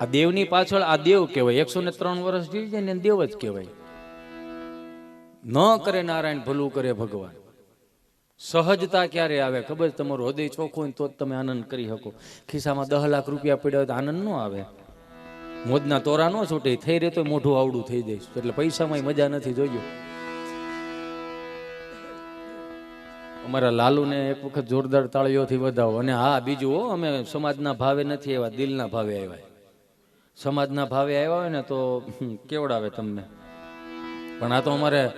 આ દેવની પાછળ આ દેવ કહેવાય. એકસો ને ત્રણ વર્ષ જીવી જાય ને દેવ જ કહેવાય. ન કરે નારાયણ ભલું કરે ભગવાન. સહજતા ક્યારે આવે? ખબર? તમારું હૃદય ચોખ્ખું હોય તો જ તમે આનંદ કરી શકો. ખિસ્સામાં દહ લાખ રૂપિયા પડ્યા હોય તો આનંદ ન આવે. મોજના તોરા ન છૂટે. થઈ રહે તો મોઢું આવડું થઈ જાય. એટલે પૈસામાં મજા નથી, જોજો. અમારા લાલુને એક વખત જોરદાર તાળીઓથી વધાવો. અને હા, બીજું હો, અમે સમાજના ભાવે નથી એવા દિલના ભાવે આવ્યા. સમાજના ભાવે આવ્યા હોય ને તો કેવડાવે તમને? પણ આ તો અમારે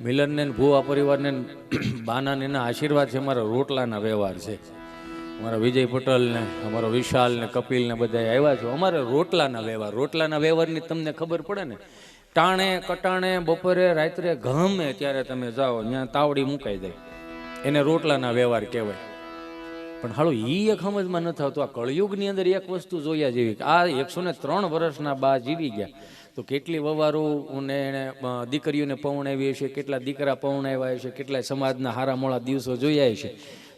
મિલનને ભુવા પરિવારને બાનાને એના આશીર્વાદ છે, અમારા રોટલાના વ્યવહાર છે. અમારા વિજય પટેલને અમારો વિશાલ ને, કપિલ ને બધા આવ્યા છે. અમારે રોટલાના વ્યવહાર, રોટલાના વ્યવહારની તમને ખબર પડે ને? ટાણે, કટાણે, બપોરે, રાત્રે ગમે ત્યારે તમે જાઓ, ત્યાં તાવડી મુકાઈ જાય. એને રોટલાના વ્યવહાર કહેવાય. પણ હાલો એ એક સમજમાં નથી આવતું આ કળયુગની અંદર એક વસ્તુ જોયા જેવી કે આ એકસો ને ત્રણ વર્ષના બા જીવી ગયા. તો કેટલી વવારો ને દીકરીઓને પૌણાવી હશે, કેટલા દીકરા પૌણાવ્યા હશે કેટલા સમાજના હારા મોળા દિવસો જોયા હશે.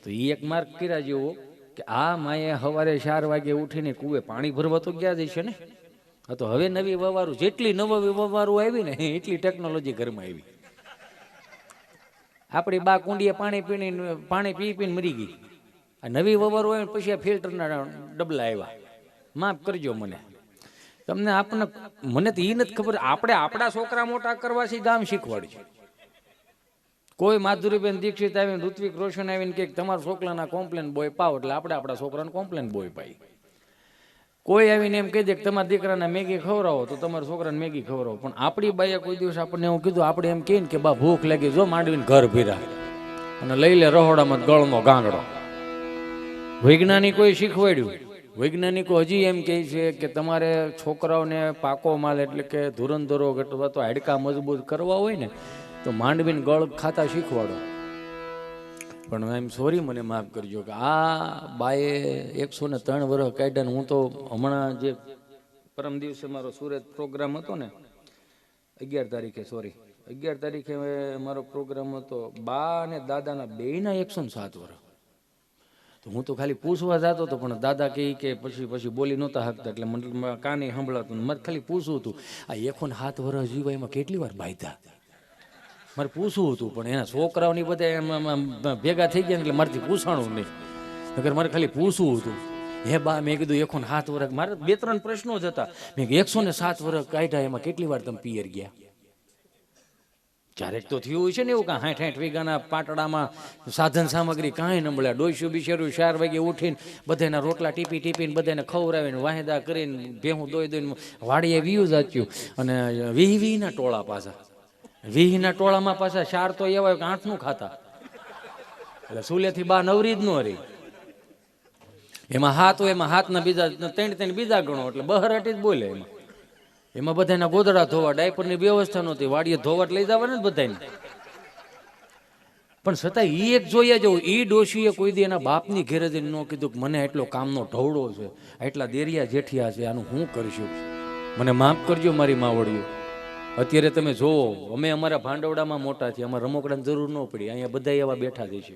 તો એ એક માર્ગ કર્યા જેવો કે આ માએ સવારે ચાર વાગે ઉઠીને કુએ પાણી ભરવા તો ગયા જ હશે ને? હા તો હવે નવી વવારું, જેટલી નવી વવારું આવી ને, એટલી ટેકનોલોજી ઘરમાં આવી. આપણી બા કુંડીએ પાણી પીને પાણી પી પીને મરી ગઈ. આ નવી વવાર હોય પછી આ ફિલ્ટરના ડબલા આવ્યા. માફ કરજો મને. તમને આપણને મને તો એ નથી ખબર, આપણે આપણા છોકરા મોટા કરવાથી ગામ શીખવાડજો. કોઈ માધુરીબેન દીક્ષિત આવીને, ઋત્વિક રોશન આવીને કે તમારા છોકરાના કોમ્પ્લેન બોય પાવ એટલે આપણે આપણા છોકરાને કોમ્પ્લેન બોય પાઈ. કોઈ આવીને એમ કહી દે કે તમારા દીકરાને મેગી ખવડાવો, તો તમારા છોકરાને મેગી ખવડાવો. પણ આપણી બાઈએ કોઈ દિવસ આપણને એવું કીધું, આપણે એમ કહીએ કે બા ભૂખ લાગી, જો માંડવીને ઘર ભીરા. અને લઈ લે રહોડામાં ગળનો ગાંગડો. વૈજ્ઞાનિકોએ શીખવાડ્યું. વૈજ્ઞાનિકો હજી એમ કહે છે કે તમારે છોકરાઓને પાકો માલ એટલે કે ધુરંધરો અથવા તો હાડકા મજબૂત કરવા હોય ને, તો માંડવીને ગળ ખાતા શીખવાડો. પણ એમ સોરી મને માફ કરજો કે આ બાએ એકસો ને ત્રણ વર્ષ કાઢ્યા ને હું તો હમણાં જે પરમ દિવસે મારો સુરત પ્રોગ્રામ હતો ને, અગિયાર તારીખે, સોરી, અગિયાર તારીખે મારો પ્રોગ્રામ હતો, બા અને દાદાના બેયના એકસો ને સાત વર્ષ. તો હું તો ખાલી પૂછવા જતો હતો, પણ દાદા કહે કે પછી પછી બોલી નહોતા હાકતા, એટલે મંડળમાં કાને સંભળાતું મારે ખાલી પૂછવું હતું, આ એકોને હાથ વરસ જીવા એમાં કેટલી વાર બાંધ્યા? મારે પૂછવું હતું, પણ એના છોકરાઓની બધા એમ ભેગા થઈ ગયા એટલે મારાથી પૂછાણું નહીં. નગર મારે ખાલી પૂછવું હતું. હે બા, મેં કીધું એકો ને સાત વર્ષ, મારે બે ત્રણ પ્રશ્નો જ હતા. મેં એકસો ને સાત વર્ષ કાઢ્યા, એમાં કેટલી વાર તમે પિયર ગયા? ક્યારેક તો થયું હોય છે ને એવું કાં હાઠ હાઠ વીઘાના પાટડામાં સાધન સામગ્રી કાંઈ ન મળ્યા ડોસ્યું બિશેરું ચાર વાગે ઉઠીને બધાના રોટલા ટીપી ટીપીને બધાને ખવડાવીને વાહેદા કરીને ભેહું દોઈ દોઈને વાડીએ વીયું જાચ્યું. અને વીહ વીહના ટોળા પાછા. વીહના ટોળામાં પાછા ચાર તો એવા કે આઠનું ખાતા. એટલે સુલેથી બા નવરી જ ન રહી. એમાં હાથ હોય એમાં હાથના બીજા ત્રણ ત્રણ બીજા ગણો એટલે બહરાટી જ બોલે એમાં. એમાં બધાના ગોદડા ધોવા, ડાયપરની વ્યવસ્થા નહોતી. વાડીએ ધોવાટ લઈ જવાના જ બધાને પણ છતાં એ એક જોયા જવું એ ડોશીએ કોઈ દી એના બાપની ઘેરે જઈને ન કીધું કે મને એટલો કામનો ઢવડો છે એટલા દેરિયા જેઠિયા છે, આનું હું કરશું? મને માફ કરજો મારી માવડીઓ. અત્યારે તમે જોવો અમે અમારા ભાંડવડામાં મોટા છીએ, અમારે રમકડાની જરૂર ન પડી. અહીંયા બધા એવા બેઠા જ છે.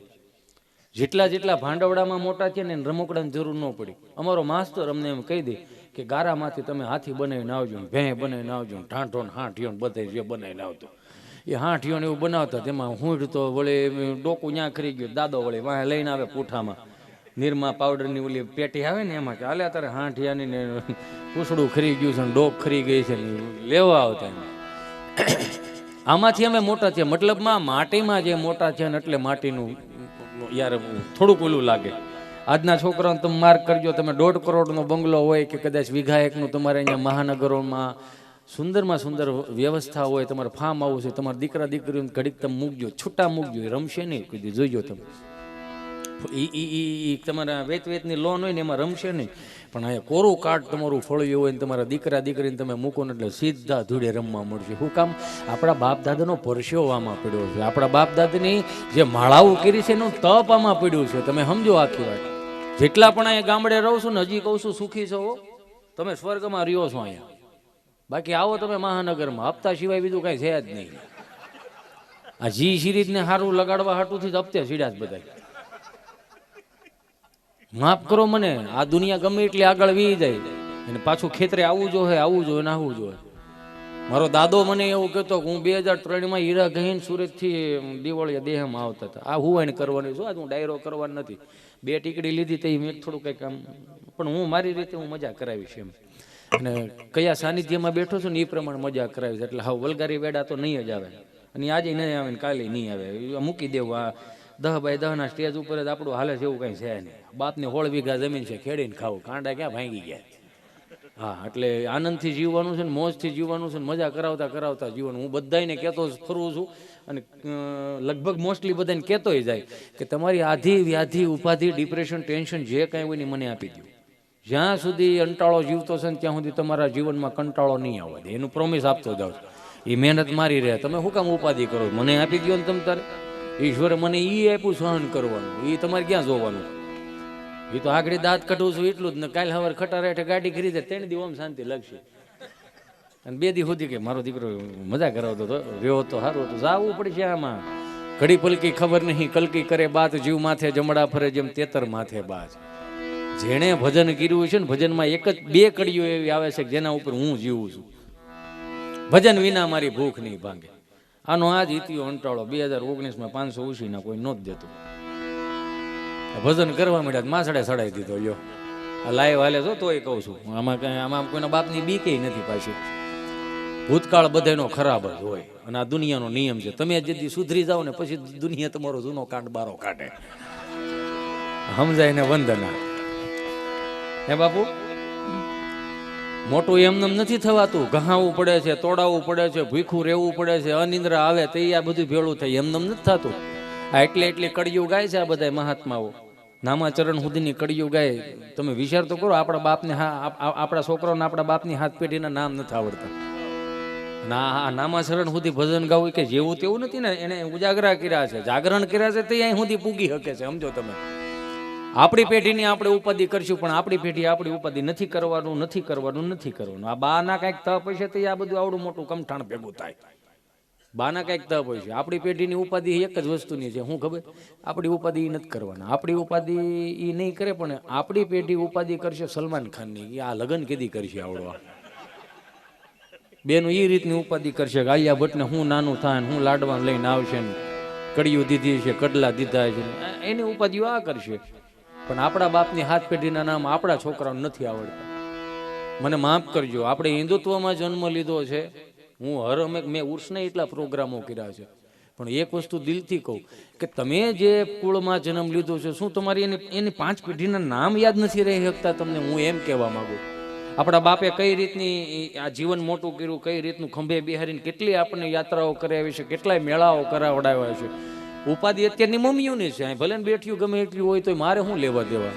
જેટલા જેટલા ભાંડવડામાં મોટા છે ને રમકડાની જરૂર ન પડી. અમારો માસ્તર અમને એમ કહી દે કે ગારામાંથી તમે હાથી બનાવીને આવજો ને ભેં બનાવીને આવજો ને ઢાંઢો ને હાંઠીઓ બધે જે બનાવીને આવતો એ હાંઠીઓ એવું બનાવતા તેમાં હું તો વળે ડોકું ત્યાં ખરી ગયું, દાદો વળે વાંહે લઈને આવે પૂઠામાં. નિરમા પાવડરની ઓલી પેટી આવે ને એમાં કે હાલે તારે હાંઠિયાની ને પૂછડું ખરી ગયું છે ને ડોક ખરી ગઈ છે લેવા આવતા આમાંથી અમે મોટા છીએ મતલબમાં માટીમાં જે મોટા છે ને એટલે માટીનું યાર થોડુંક ઓલું લાગે. આજના છોકરાઓને તમે માર્ક કરજો, તમે દોઢ કરોડનો બંગલો હોય કે કદાચ વીઘા તમારે અહીંયા મહાનગરોમાં સુંદરમાં સુંદર વ્યવસ્થા હોય, તમારે ફાર્મ આવવું છે તમારા દીકરા દીકરીઓને ઘડીક તમે મૂકજો, છૂટા મૂકજો રમશે નહીં કીધું જોઈજો તમે. ઈ ઈ તમારા વેત વેતની લોન હોય ને એમાં રમશે નહીં. પણ અહીંયા કોરું કાર્ડ તમારું ફળ્યું હોય ને તમારા દીકરા દીકરીને તમે મૂકો ને એટલે સીધા ધૂળે રમવા મળશે. શું કામ આપણા બાપ દાદાનો પરસ્યો આમાં પડ્યો છે. આપણા બાપ દાદાની જે માળાઓ કરી છે એનું તપ આમાં પડ્યું છે. તમે સમજો આખી વાત. જેટલા પણ અહીંયા ગામડે રહો છો ને હજી કહું છું, સુખી છો તમે સ્વર્ગમાં રહ્યો છો અહીંયા. બાકી આવો તમે મહાનગરમાં. હપ્તા સિવાય બીજું કાંઈ છે જ નહીં. આ જી સિરીજને સારું લગાડવા હાટુથી જ હપ્તે સીડા જ બધા માફ કરો મને. આ દુનિયા ગમે એટલી આગળ વી જાય. અને પાછું ખેતરે આવવું જોઈએ આવવું જોઈએ ને આવવું જોઈએ મારો દાદો મને એવું કહેતો કે હું બે હજાર ત્રણમાં હીરા ગહીન સુરતથી દિવાળીયા દેહમાં આવતા હતા. આ હુવાઈને કરવાની છું આજ હું ડાયરો કરવાનો નથી. બે ટીકડી લીધી તે મેં થોડું કંઈક આમ, પણ હું મારી રીતે હું મજા કરાવીશ એમ. અને કયા સાનિધ્યમાં બેઠો છું ને એ પ્રમાણે મજા કરાવીશ. એટલે હા વલગારી વેડા તો નહીં જ આવે. અને આજે નહીં આવે ને કાલે નહીં આવે. મૂકી દેવું. આ દહ બાય દહના સ્ટેજ ઉપર જ આપણું હાલે છે એવું કંઈ છે નહીં. બાપની હોળ વીઘા જમીન છે, ખેડીને ખાવું. કાંડા ક્યાં ભાંગી ગયા? હા, એટલે આનંદથી જીવવાનું છે ને મોજથી જીવવાનું છે ને મજા કરાવતા કરાવતા જીવન હું બધાને કહેતો જ ફરું છું અને લગભગ મોસ્ટલી બધાને કહેતોય જાય કે તમારી આધિ વ્યાધિ, ઉપાધિ, ડિપ્રેશન, ટેન્શન જે કાંઈ હોય ને મને આપી દો જ્યાં સુધી અંટાળો જીવતો છે ને ત્યાં સુધી તમારા જીવનમાં કંટાળો નહીં આવવા દે. એનું પ્રોમિસ આપતો જાઉં છું. એ મહેનત મારી રહે તમે શું કામ ઉપાધિ કરો મને આપી દો ને તમ તારે? ઈશ્વરે મને એ આપ્યું સહન કરવાનું. એ તમારે ક્યાં જોવાનું? એ તો આગળ દાંત કઢું છું, એટલું જ ને કાલ હવે ખટારા હેઠે ગાડી ખરીદે ત્રણ દી ઓમ શાંતિ લાગશે. અને બે દી સુધી કે મારો દીકરો મજા કરાવતો હતો, રહ્યો તો સારું હતું, જાવું પડશે આમાં. ઘડી પલકી ખબર નહીં, કલકી કરે બાત જીવ માથે જમડા ફરે જેમ તેતર માથે બાજ. જેણે ભજન કર્યું છે ને, ભજનમાં એક જ બે કડીઓ એવી આવે છે જેના ઉપર હું જીવું છું. ભજન વિના મારી ભૂખ નહીં ભાંગે. આનો આ જ ઇતિયો અંટાળો, બે હજાર ઓગણીસમાં પાંચસો ઉછીના કોઈ નોંધ દેતું. ભજન કરવા માંડ્યા માસડે સડાઈ દીધો, લ્યો. લાઈવ હાલે છો તોય કહું છું. આમાં કઈ, આમાં કોઈના બાપની બીકે નથી પાછી. ભૂતકાળ બધાનો ખરાબ જ હોય. અને આ દુનિયાનો નિયમ છે. તમે જેથી સુધરી જાઓ ને પછી દુનિયા તમારો જૂનો કાંડ બારો કાઢે. સમજાય ને વંદના. હે બાપુ? મોટું એમનેમ નથી થવાતું. ઘહાવું પડે છે તોડાવવું પડે છે ભૂખું રહેવું પડે છે, અનિંદ્રા આવે તો આ બધું ભેળું થાય. એમનેમ નથી થતું. આ એટલે એટલે કડિયું ગાય છે આ બધા મહાત્માઓ. નામાચરણ સુધીની કડીઓ ગાય, તમે વિચાર તો કરો, આપણા બાપને હા, આપ- આપ- આપણા છોકરાઓને આપણા બાપની હાથ પેઢીના નામ નથી આવડતા. ના આ નામાચરણ સુધી ભજન ગાવું કે જેવું તેવું નથી ને, એને ઉજાગરા કર્યા છે, જાગરણ કર્યા છે તે અહીં સુધી પૂગી શકે છે, સમજો તમે. આપણી પેઢીની આપણે ઉપાધિ કરશું, પણ આપણી પેઢી આપણી ઉપાધિ નથી કરવાનું નથી કરવાનું નથી કરવાનું. આ બાના કાંઈક તપ હશે તો આ બધું આવડું મોટું કમઠાણ ભેગું થાય. બાના કાંઈક તપ હોય છે. આપણી પેઢીની ઉપાધિ એક જ વસ્તુની છે. હું ખબર? આપણી ઉપાધિ એ નથી કરવાના. આપણી ઉપાધિ એ નહીં કરે, પણ આપણી પેઢી ઉપાધિ કરશે સલમાન ખાનની. એ આ લગ્ન કેદી કરશે આવડવા બેનું એ રીતની ઉપાધિ કરશે કે આલિયા ભટ્ટને હું નાનું થાય હું લાડવા લઈને આવશે ને કડિયું દીધી છે, કડલા દીધા છે. એની ઉપાધિઓ આ કરશે. પણ આપણા બાપની હાથ પેઢીના નામ આપણા છોકરાઓને નથી આવડતા. મને માફ કરજો. આપણે હિન્દુત્વમાં જન્મ લીધો છે. હું હર અમે મેં ઉર્સને એટલા પ્રોગ્રામો કર્યા છે. પણ એક વસ્તુ દિલથી કહું કે તમે જે કુળમાં જન્મ લીધો છે, શું તમારી એની એની પાંચ પેઢીના નામ યાદ નથી રહી શકતા તમને? હું એમ કહેવા માંગુ. આપણા બાપે કઈ રીતની આ જીવન મોટું કર્યું, કઈ રીતનું ખંભે બિહારીને કેટલી આપણને યાત્રાઓ કરાવી છે, કેટલાય મેળાઓ કરાવડાવ્યા છે. ઉપાધિ અત્યારની મમ્મીઓની છે, અહીં ભલે બેઠ્યું ગમે એટલી હોય તો મારે શું લેવા દેવા?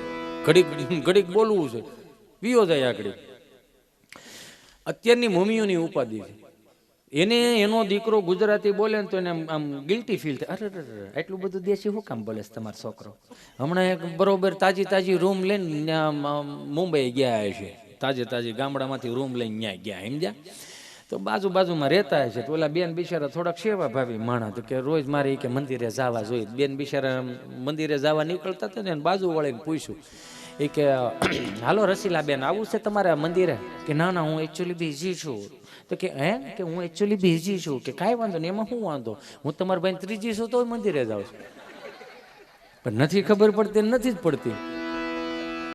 ઘડીક ઘડીક બોલવું છે. વિયો જાય આગળ. અત્યારની મમ્મીઓની ઉપાધિ છે. એને એનો દીકરો ગુજરાતી બોલે ને તો એને આમ- ગિલ્ટી ફીલ થાય. અરે એટલું બધું દેશી શું કામ બોલે છે તમારો છોકરો? હમણાં એક બરોબર તાજી તાજી રૂમ લઈને મુંબઈ ગયા છે તાજે તાજી ગામડામાંથી રૂમ લઈને ત્યાં ગયા, સમજ્યા? તો બાજુ બાજુમાં રહેતા હશે. તો ઓલા બેન બિચારા થોડાક સેવા ભાવી માણા તો કે રોજ મારે કે મંદિરે જવા જોઈએ. બેન બિચારા મંદિરે જવા નીકળતા હતા ને બાજુ વળીને પૂછ્યું એ કે, હાલો રસીલા બેન આવું છે તમારા મંદિરે? કે, ના ના, હું એકચ્યુઅલી બિઝી છું. તો કે હે કે હું એકચ્યુઅલી બિઝી છું? કે કાંઈ વાંધો નહીં, એમાં શું વાંધો? હું તમારા ભાઈ ત્રીજી છું તો મંદિરે જાઉં છું. પણ નથી ખબર પડતી નથી જ પડતી.